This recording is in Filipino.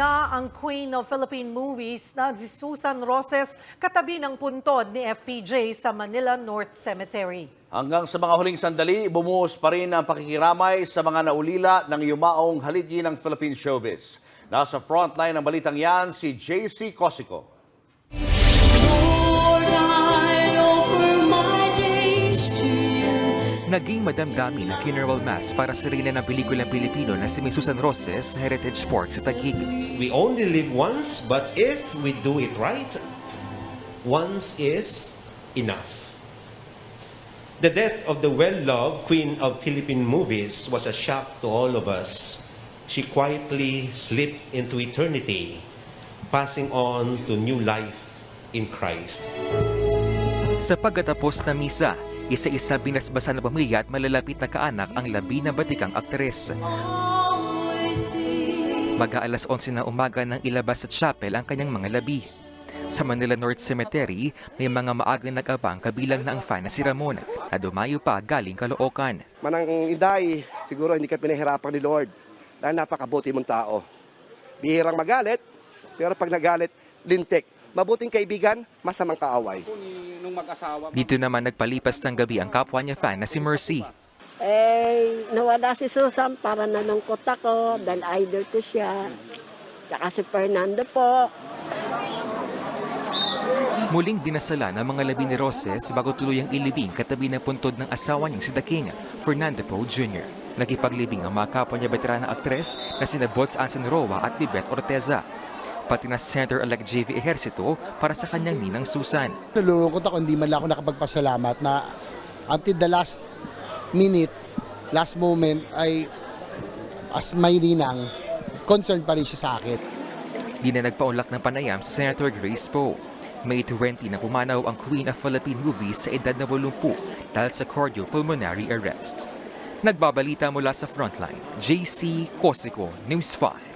na ang Queen of Philippine Movies na si Susan Roses katabi ng puntod ni FPJ sa Manila North Cemetery. Hanggang sa mga huling sandali, bumuhos pa rin ang pakikiramay sa mga naulila ng yumaong haligi ng Philippine showbiz. Nasa frontline ng balitang yan si JC Cosico. Naging madamdami na funeral mass para sa reyna ng pelikulang Pilipino na si Miss Susan Roses sa Heritage Park sa Taguig. We only live once, but if we do it right, once is enough. The death of the well-loved queen of Philippine movies was a shock to all of us. She quietly slipped into eternity, passing on to new life in Christ. Sa pagkatapos na misa, isa-isa binasbasan ng pamilya at malalapit na kaanak ang labi ng batikang aktres. Mag-aalas 11 na umaga nang ilabas sa chapel ang kanyang mga labi. Sa Manila North Cemetery, may mga maagang nag-abang kabilang na ang fan na si Ramon na dumayo pa galing Caloocan. Manang Inday, siguro hindi ka pinahirapan ni Lord dahil napakabuti mong tao. Bihirang magalit, pero pag nagalit, lintik. Mabuting kaibigan, masamang kaaway. Dito naman nagpalipas ng gabi ang kapwa niya fan na si Mercy. Eh, nawala si Susan para nalungkot ako dahil idol ko siya. Tsaka si Fernando po. Muling dinasala ng mga labi ni Roses bago tuluyang ilibing katabi ng puntod ng asawa niyang si The King, Fernando Poe Jr. Nagipaglibing ang mga kapwa niya veterana aktres na sina Bots Anson Roa at Bibeth Orteza. Pati na Senator-elect JV Ejercito para sa kanyang ninang Susan. Nalulungkot ako, hindi man lang ako nakapagpasalamat na until the last minute, last moment ay as may ninang, concerned pa rin siya sa akin. Di na nagpaunlak ng panayam sa Senator Grace Poe. May 20 na pumanaw ang Queen of Philippine Movies sa edad na 80 dahil sa cardiopulmonary arrest. Nagbabalita mula sa frontline, JC Cosico, News 5.